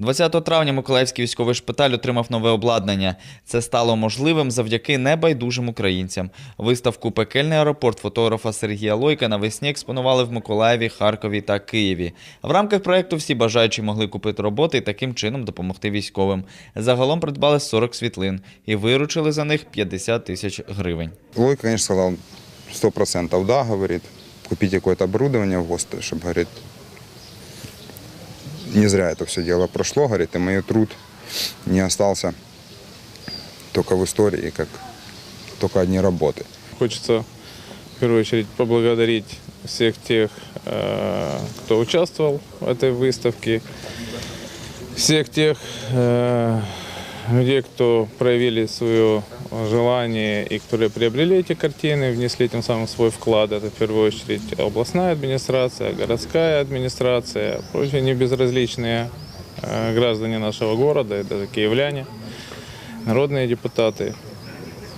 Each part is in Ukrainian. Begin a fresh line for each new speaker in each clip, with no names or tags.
20 травня Миколаївський військовий шпиталь отримав нове обладнання. Це стало можливим завдяки небайдужим українцям. Виставку Пекельний аеропорт фотографа Сергія Лойка навесні експонували в Миколаєві, Харкові та Києві. В рамках проекту всі бажаючі могли купити роботи і таким чином допомогти військовим. Загалом придбали 40 світлин і виручили за них 50 тисяч гривень.
Лойка, сказал, сто процентов да, говорит, купите какое-то оборудование в ГОСТ, чтобы, говорит, не зря это все дело прошло, говорит, и мой труд не остался только в истории, как только одни работы.
Хочется в первую очередь поблагодарить всех тех, э, кто участвовал в этой выставке, всех тех э, людей, кто проявили свое желание и которые приобрели эти картины, внесли тем самым свой вклад. Это в первую очередь областная администрация, городская администрация, прочие небезразличные э, граждане нашего города, это киевляне, народные депутаты.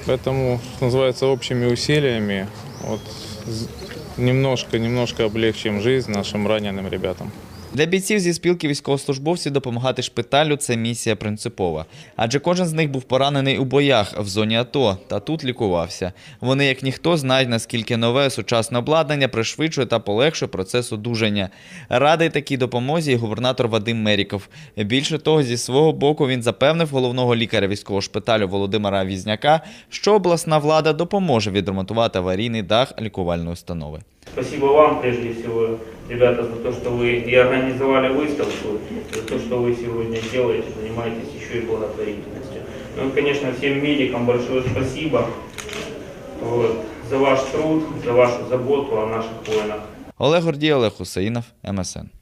Поэтому, что называется, общими усилиями вот, з- немножко, немножко облегчим жизнь нашим раненым ребятам.
Для бійців зі спілки військовослужбовців допомагати шпиталю це місія принципова. Адже кожен з них був поранений у боях в зоні АТО та тут лікувався. Вони, як ніхто, знають, наскільки нове сучасне обладнання пришвидшує та полегшує процес одужання. Радий такій допомозі і губернатор Вадим Меріков. Більше того, зі свого боку він запевнив головного лікаря військового шпиталю Володимира Візняка, що обласна влада допоможе відремонтувати аварійний дах лікувальної установи.
Спасибо вам, прежде всего, ребята, за то, что вы и организовали выставку, за то, что вы сегодня делаете, занимаетесь еще и благотворительностью. Ну и, конечно, всем медикам большое спасибо вот, за ваш труд, за вашу заботу о наших воинах.
Олег Гордій, Олег Хусаїнов, МСН.